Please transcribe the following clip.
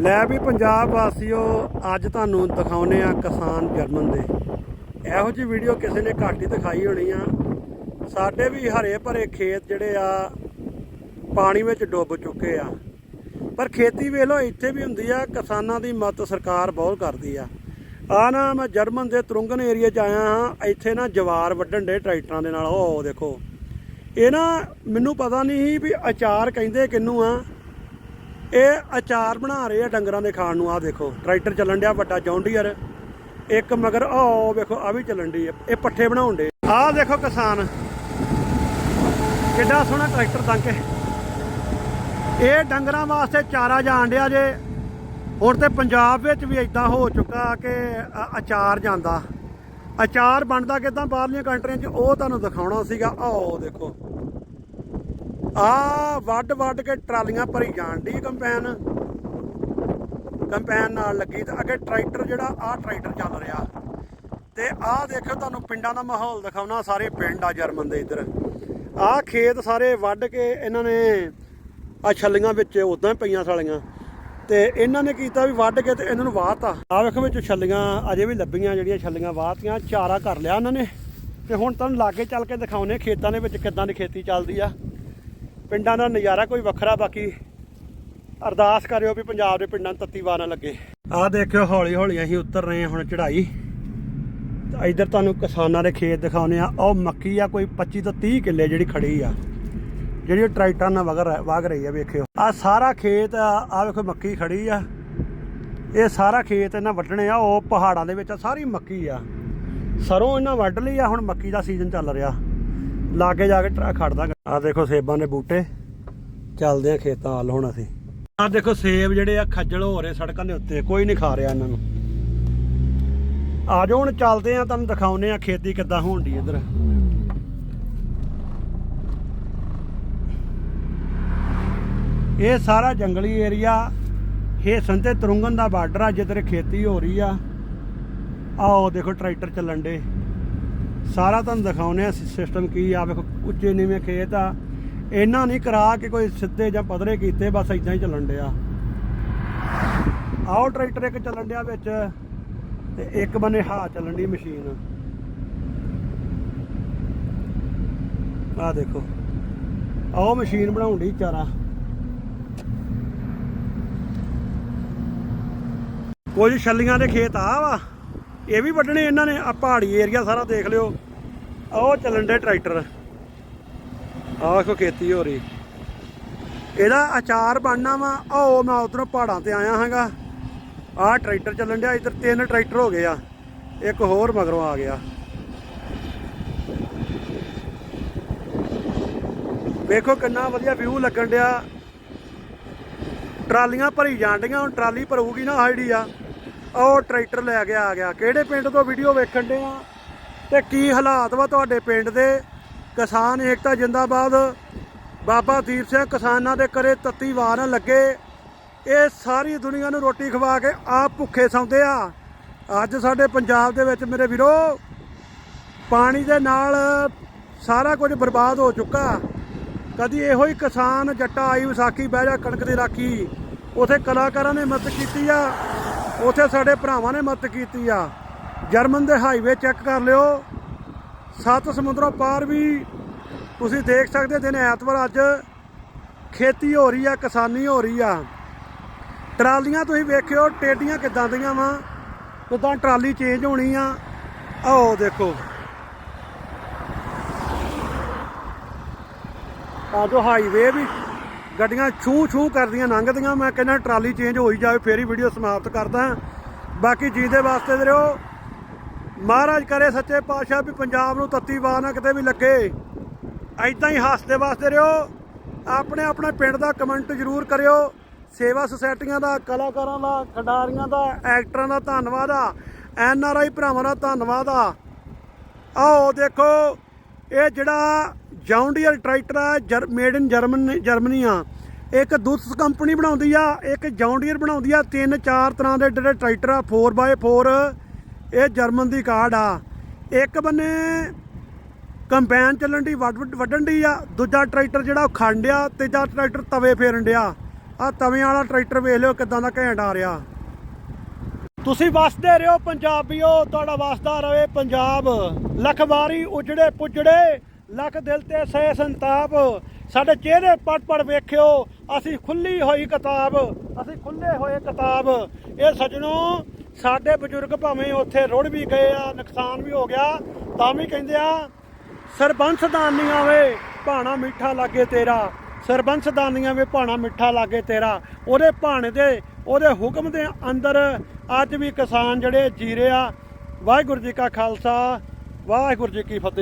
ਲੈ ਵੀ ਪੰਜਾਬ ਵਾਸੀਓ, ਅੱਜ ਤੁਹਾਨੂੰ ਦਿਖਾਉਨੇ ਆ ਕਿਸਾਨ ਜਰਮਨ ਦੇ। ਇਹੋ ਜਿਹੀ ਵੀਡੀਓ ਕਿਸੇ ਨੇ ਘੱਟ ਹੀ ਦਿਖਾਈ ਹੋਣੀ ਆ। ਸਾਡੇ ਵੀ ਹਰੇ ਭਰੇ ਖੇਤ ਜਿਹੜੇ ਆ, ਪਾਣੀ ਵਿੱਚ ਡੁੱਬ ਚੁੱਕੇ ਆ। ਪਰ ਖੇਤੀ ਵੇਖ ਲਓ ਇੱਥੇ ਵੀ ਹੁੰਦੀ ਆ, ਕਿਸਾਨਾਂ ਦੀ ਮਦਦ ਸਰਕਾਰ ਬਹੁਤ ਕਰਦੀ ਆ। ਆ ਨਾ ਮੈਂ ਜਰਮਨ ਦੇ ਤੁਰੰਗਨ ਏਰੀਆ 'ਚ ਆਇਆ ਹਾਂ, ਇੱਥੇ ਨਾ ਜਵਾਰ ਵੱਢਣ ਦੇ ਟਰੈਕਟਰਾਂ ਦੇ ਨਾਲ। ਉਹ ਦੇਖੋ, ਇਹ ਨਾ ਮੈਨੂੰ ਪਤਾ ਨਹੀਂ ਸੀ ਵੀ ਅਚਾਰ ਕਹਿੰਦੇ ਕਿੰਨੂੰ ਆ। ਇਹ ਅਚਾਰ ਬਣਾ ਰਹੇ ਆ ਡੰਗਰਾਂ ਦੇ ਖਾਣ ਨੂੰ ਆ ਦੇਖੋ, ਟਰੈਕਟਰ ਚੱਲਣ ਡਿਆ ਵੱਡਾ ਜੌਂਡੀਅਰ ਇੱਕ ਮਗਰ, ਆਹ ਵੇਖੋ ਆ ਵੀ ਚੱਲਣ ਡਈ ਇਹ ਪੱਠੇ ਬਣਾਉਣ ਡੇ ਆਹ ਦੇਖੋ ਕਿਸਾਨ, ਕਿੱਡਾ ਸੋਹਣਾ ਟਰੈਕਟਰ ਤੰਗ ਕੇ ਇਹ ਡੰਗਰਾਂ ਵਾਸਤੇ ਚਾਰਾ ਜਾਣ ਡਿਆ ਜੇ, ਹੁਣ ਤੇ ਪੰਜਾਬ ਵਿੱਚ ਵੀ ਇਦਾਂ ਹੋ ਚੁੱਕਾ ਕਿ ਅਚਾਰ ਜਾਂਦਾ। ਅਚਾਰ ਬਣਦਾ ਕਿਦਾਂ, ਬਾਹਰਲੀਆਂ ਕੰਟਰੀਆਂ 'ਚ ਉਹ ਤੁਹਾਨੂੰ ਦਿਖਾਉਣਾ ਸੀਗਾ ਆਓ ਦੇਖੋ। ਆ ਵੱਡ ਵੱਡ ਕੇ ਟਰਾਲੀਆਂ ਭਰੀ ਜਾਣ ਦੀ ਕੰਪੈਨ। ਕੰਪੈਨ ਨਾਲ ਲੱਗੀ ਤੇ ਅੱਗੇ ਟਰੈਕਟਰ ਜਿਹੜਾ, ਆ ਟਰੈਕਟਰ ਚੱਲ ਰਿਹਾ। ਤੇ ਆਹ ਦੇਖੋ ਤੁਹਾਨੂੰ ਪਿੰਡਾਂ ਦਾ ਮਾਹੌਲ ਦਿਖਾਉਣਾ, ਸਾਰੇ ਪਿੰਡ ਆ ਜਰਮਨ ਦੇ ਇੱਧਰ। ਆਹ ਖੇਤ ਸਾਰੇ ਵੱਢ ਕੇ ਇਹਨਾਂ ਨੇ ਆ ਛੱਲੀਆਂ ਵਿੱਚ ਉਦਾਂ ਪਈਆਂ ਸਾਲੀਆਂ। ਤੇ ਇਹਨਾਂ ਨੇ ਕੀਤਾ ਵੀ ਵੱਢ ਕੇ ਤੇ ਇਹਨਾਂ ਨੂੰ ਵਾਹਤਾ। ਆ ਵੇਖੋ ਵਿੱਚ ਛੱਲੀਆਂ ਅਜੇ ਵੀ ਲੱਭੀਆਂ, ਜਿਹੜੀਆਂ ਛੱਲੀਆਂ ਵਾਹਤੀਆਂ, ਚਾਰਾ ਕਰ ਲਿਆ ਉਹਨਾਂ ਨੇ। ਤੇ ਹੁਣ ਤੁਹਾਨੂੰ ਲਾਗੇ ਚੱਲ ਕੇ ਦਿਖਾਉਨੇ ਖੇਤਾਂ ਦੇ ਵਿੱਚ ਕਿੱਦਾਂ ਦੀ ਖੇਤੀ ਚੱਲਦੀ ਆ। ਪਿੰਡਾਂ ਦਾ ਨਜ਼ਾਰਾ ਕੋਈ ਵੱਖਰਾ, ਬਾਕੀ ਅਰਦਾਸ ਕਰਿਓ ਵੀ ਪੰਜਾਬ ਦੇ ਪਿੰਡਾਂ ਨੂੰ ਤੱਤੀ ਵਾਰ ਨਾ ਲੱਗੇ। ਆਹ ਦੇਖਿਓ ਹੌਲੀ ਹੌਲੀ ਅਸੀਂ ਉਤਰ ਰਹੇ ਹਾਂ ਹੁਣ ਚੜ੍ਹਾਈ। ਤੇ ਇੱਧਰ ਤੁਹਾਨੂੰ ਕਿਸਾਨਾਂ ਦੇ ਖੇਤ ਦਿਖਾਉਨੇ ਆ ਉਹ ਮੱਕੀ ਆ, ਕੋਈ 25 ਤੋਂ 30 ਕਿੱਲੇ ਜਿਹੜੀ ਖੜੀ ਆ। ਜਿਹੜੀ ਉਹ ਟਰੈਕਟਰ ਨਾਲ ਵਗ ਵਗ ਰਹੀ ਆ, ਵੇਖਿਓ। ਆ ਸਾਰਾ ਖੇਤ ਆ ਆਹ ਵੇਖੋ ਮੱਕੀ ਖੜੀ ਆ। ਇਹ ਸਾਰਾ ਖੇਤ ਇਹਨਾਂ ਵੱਢਣੇ ਆ। ਉਹ ਪਹਾੜਾਂ ਦੇ ਵਿੱਚ ਆ, ਸਾਰੀ ਮੱਕੀ ਆ। ਸਰੋਂ ਇਹਨਾਂ ਵੱਢ ਲਈ ਆ, ਹੁਣ ਮੱਕੀ ਦਾ ਸੀਜ਼ਨ ਚੱਲ ਰਿਹਾ। ਲਾਗੇ ਜਾ ਕੇ ਟਰੱਕ ਖੜਦਾ ਆ ਦੇਖੋ ਸੇਬਾਂ ਦੇ ਬੂਟੇ। ਚੱਲਦੇ ਆ ਖੇਤਾਂ ਵੱਲ ਹੁਣ ਅਸੀਂ। ਆ ਦੇਖੋ ਸੇਬ ਜਿਹੜੇ ਆ ਖੱਜਲ ਹੋ ਰਹੇ ਸੜਕਾਂ ਦੇ ਉੱਤੇ, ਕੋਈ ਨਹੀਂ ਖਾ ਰਿਹਾ ਇਹਨਾਂ ਨੂੰ। ਆ ਜਾਓ ਹੁਣ ਚੱਲਦੇ ਆ, ਤੁਹਾਨੂੰ ਦਿਖਾਉਨੇ ਆ ਖੇਤੀ ਕਿੱਦਾਂ ਹੋਣ ਦੀ ਇੱਧਰ। ਇਹ ਸਾਰਾ ਜੰਗਲੀ ਏਰੀਆ, ਹੇਸਨ ਤੇ ਤਰੁੰਗਨ ਦਾ ਬਾਰਡਰ ਆ, ਜਿੱਧਰ ਖੇਤੀ ਹੋ ਰਹੀ ਆ। ਆਓ ਦੇਖੋ ਟਰੈਕਟਰ ਚੱਲਣ ਦੇ। ਸਾਰਾ ਤੁਹਾਨੂੰ ਦਿਖਾਉਨੇ ਆ ਸਿਸਟਮ ਕੀ ਆ, ਵੇਖੋ ਉੱਚੇ ਨੀਵੇਂ ਖੇਤ ਆ। ਇਹਨਾਂ ਨਹੀਂ ਕਰਾ ਕੇ ਕੋਈ ਸਿੱਧੇ ਜਾਂ ਪਧਰੇ ਕੀਤੇ, ਬਸ ਇਦਾਂ ਹੀ ਚੱਲਣ ਡਿਆ। ਆਓ ਟਰੈਕਟਰ ਇੱਕ ਚੱਲਣ ਡਿਆ ਵਿੱਚ, ਤੇ ਇੱਕ ਬੰਨੇ ਹਾ ਚੱਲਣ ਦੀ ਮਸ਼ੀਨ। ਆ ਦੇਖੋ ਆਓ ਮਸ਼ੀਨ ਬਣਾਉਣ ਦੀ ਚਾਰਾ। ਕੁਝ ਛੱਲੀਆਂ ਦੇ ਖੇਤ ਆ ਵਾ। ਇਹ ਵੀ ਵੱਢਣੇ ਇਹਨਾਂ ਨੇ ਆ ਪਹਾੜੀ ਏਰੀਆ ਸਾਰਾ ਦੇਖ ਲਿਓ। ਆਹ ਚੱਲਣ ਦੇ ਟਰੈਕਟਰ। ਆਹ ਵੇਖੋ ਖੇਤੀ ਹੋ ਰਹੀ। ਇਹਦਾ ਅਚਾਰ ਬਣਨਾ ਵਾ ਆਓ ਮੈਂ ਉਧਰੋਂ ਪਹਾੜਾਂ ਤੇ ਆਇਆ ਹਾਂਗਾ। ਆਹ ਟਰੈਕਟਰ ਚੱਲਣ ਡਿਆ, ਇੱਧਰ ਤਿੰਨ ਟਰੈਕਟਰ ਹੋ ਗਏ ਆ, ਇੱਕ ਹੋਰ ਮਗਰੋਂ ਆ ਗਿਆ। ਵੇਖੋ ਕਿੰਨਾ ਵਧੀਆ ਵਿਊ ਲੱਗਣ ਡਿਆ। ਟਰਾਲੀਆਂ ਭਰੀ ਜਾਣ ਡੀਆਂ ਹੁਣ ਟਰਾਲੀ ਭਰੂਗੀ ਨਾ ਆਈਡੀ ਆ। ਉਹ ਟਰੈਕਟਰ ਲੈ ਕੇ ਆ ਗਿਆ। ਕਿਹੜੇ ਪਿੰਡ ਤੋਂ ਵੀਡੀਓ ਵੇਖਣ ਦੇ ਆ? ਤੇ ਕੀ ਹਾਲਾਤ ਵਾ ਤੁਹਾਡੇ ਪਿੰਡ ਦੇ? ਕਿਸਾਨ ਏਕਤਾ ਜਿੰਦਾਬਾਦ। ਬਾਬਾ ਦੀਪ ਸਿੰਘ ਕਿਸਾਨਾਂ ਦੇ ਕਰੇ ਤੱਤੀ ਵਾਰ ਲੱਗੇ। ਇਹ ਸਾਰੀ ਦੁਨੀਆ ਨੂੰ ਰੋਟੀ ਖਵਾ ਕੇ ਆਪ ਭੁੱਖੇ ਸੌਂਦੇ ਆ। ਅੱਜ ਸਾਡੇ ਪੰਜਾਬ ਦੇ ਵਿੱਚ ਮੇਰੇ ਵੀਰੋ, ਪਾਣੀ ਦੇ ਨਾਲ ਸਾਰਾ ਕੁਝ ਬਰਬਾਦ ਹੋ ਚੁੱਕਾ। ਕਦੀ ਇਹੋ ਹੀ ਕਿਸਾਨ ਜੱਟਾ ਆਈ ਵਿਸਾਖੀ ਬਹਿ ਜਾ ਕਣਕ ਦੀ ਰਾਖੀ। ਉਥੇ ਕਲਾਕਾਰਾਂ ਨੇ ਮਦਦ ਕੀਤੀ ਆ। ਉਥੇ ਸਾਡੇ ਭਰਾਵਾਂ ਨੇ ਮਦਦ ਕੀਤੀ ਆ। ਜਰਮਨ ਦੇ ਹਾਈਵੇ ਚੈੱਕ ਕਰ ਲਿਓ। ਸੱਤ ਸਮੁੰਦਰੋਂ ਪਾਰ ਵੀ ਤੁਸੀਂ ਦੇਖ ਸਕਦੇ ਦਿਨ ਐਤਵਾਰ ਅੱਜ ਖੇਤੀ ਹੋ ਰਹੀ ਆ, ਕਿਸਾਨੀ ਹੋ ਰਹੀ ਆ। ਟਰਾਲੀਆਂ ਤੁਸੀਂ ਵੇਖਿਓ, ਟੇਡੀਆਂ ਕਿੱਦਾਂ ਦੀਆਂ ਵਾ, ਕਿੱਦਾਂ ਟਰਾਲੀ ਚੇਂਜ ਹੋਣੀ ਆ। ਆਓ ਦੇਖੋ। ਆ ਜੋ ਹਾਈਵੇ ਵੀ ਗੱਡੀਆਂ ਛੂ ਛੂ ਕਰਦੀਆਂ, ਲੰਘਦੀਆਂ। ਮੈਂ ਕਹਿੰਦਾ ਟਰਾਲੀ ਚੇਂਜ ਹੋਈ ਜਾਵੇ, ਫੇਰ ਹੀ ਵੀਡੀਓ ਸਮਾਪਤ ਕਰਦਾ ਬਾਕੀ ਜੀ ਦੇ ਵਾਸਤੇ ਦੇ ਰਿਓ ਮਹਾਰਾਜ ਕਰੇ ਸੱਚੇ ਪਾਤਸ਼ਾਹ ਵੀ ਪੰਜਾਬ ਨੂੰ ਤੱਤੀ ਵਾਰ ਨਾ ਕਿਤੇ ਵੀ ਲੱਗੇ। ਐਦਾਂ ਹੀ ਹੱਸਦੇ ਵਾਸਤੇ ਰਿਓ ਆਪਣੇ ਆਪਣੇ ਪਿੰਡ ਦਾ ਕਮੈਂਟ ਜ਼ਰੂਰ ਕਰਿਓ। ਸੇਵਾ ਸੁਸਾਇਟੀਆਂ ਦਾ, ਕਲਾਕਾਰਾਂ ਦਾ, ਖਿਡਾਰੀਆਂ ਦਾ ਐਕਟਰਾਂ ਦਾ ਧੰਨਵਾਦ ਆ। ਐਨ ਆਰ ਆਈ ਭਰਾਵਾਂ ਦਾ ਧੰਨਵਾਦ ਆ। ਆਓ ਦੇਖੋ ਇਹ ਜਿਹੜਾ ਜੌਂਡੀਅਰ ਟਰੈਕਟਰ ਆ ਮੇਡ ਇਨ ਜਰਮਨ ਜਰਮਨੀ ਆ। ਇੱਕ ਦੁੱਸ ਕੰਪਨੀ ਬਣਾਉਂਦੀ ਆ, ਇੱਕ ਜੌਂਡੀਅਰ ਬਣਾਉਂਦੀ ਆ, ਤਿੰਨ ਚਾਰ ਤਰ੍ਹਾਂ ਦੇ ਜਿਹੜੇ ਟਰੈਕਟਰ ਆ 4x4 ਇਹ ਜਰਮਨ ਦੀ ਕਾਰਡ ਆ। ਇੱਕ ਬੰਨੇ ਕੰਬਾਈਨ ਚੱਲਣ ਦੀ ਵੱਢ ਵੱਢਣ ਦੀ ਆ, ਦੂਜਾ ਟਰੈਕਟਰ ਜਿਹੜਾ ਉਹ ਖੰਡ ਆ ਤੀਜਾ ਟਰੈਕਟਰ ਤਵੇ ਫੇਰਨ ਡਿਆ। ਆ ਤਵਿਆਂ ਵਾਲਾ ਟਰੈਕਟਰ ਵੇਖ ਲਿਓ ਕਿਦਾਂ ਦਾ ਘੈਂਟ ਆ ਰਿਹਾ। ਤੁਸੀਂ ਵਸਦੇ ਰਹੋ, ਪੰਜਾਬੀਓ, ਤੁਹਾਡਾ ਵਸਦਾ ਰਹੇ ਪੰਜਾਬ। ਲੱਖ ਵਾਰੀ ਉਜੜੇ ਪੁੱਜੜੇ, ਲੱਖ ਦਿਲ ਤੇ ਸੇ ਸੰਤਾਪ। ਸਾਡੇ ਚਿਹਰੇ ਪੜ ਪੜ ਵੇਖਿਓ, ਅਸੀਂ ਖੁੱਲੀ ਹੋਈ ਕਿਤਾਬ, ਅਸੀਂ ਖੁੱਲੇ ਹੋਏ ਕਿਤਾਬ। ਇਹ ਸਜਣੋ, ਸਾਡੇ ਬਜ਼ੁਰਗ ਭਾਵੇਂ ਉੱਥੇ ਰੁੜ ਵੀ ਗਏ ਆ, ਨੁਕਸਾਨ ਵੀ ਹੋ ਗਿਆ, ਤਾਂ ਵੀ ਕਹਿੰਦੇ ਆ, ਸਰਬੰਸ ਦਾਨੀਆਂ ਵੇ, ਭਾਣਾ ਮਿੱਠਾ ਲਾਗੇ ਤੇਰਾ। ਸਰਬੰਸ ਦਾਨੀਆਂ ਵੇ, ਭਾਣਾ ਮਿੱਠਾ ਲਾਗੇ ਤੇਰਾ। ਉਹਦੇ ਭਾਣੇ ਦੇ ਉਹਦੇ ਹੁਕਮ ਦੇ ਅੰਦਰ ਅੱਜ ਵੀ ਕਿਸਾਨ ਜਿਹੜੇ ਜੀਰੇ ਆ, ਵਾਹਿਗੁਰੂ ਜੀ ਕਾ ਖਾਲਸਾ, ਵਾਹਿਗੁਰੂ ਜੀ ਕੀ ਫਤਿਹ।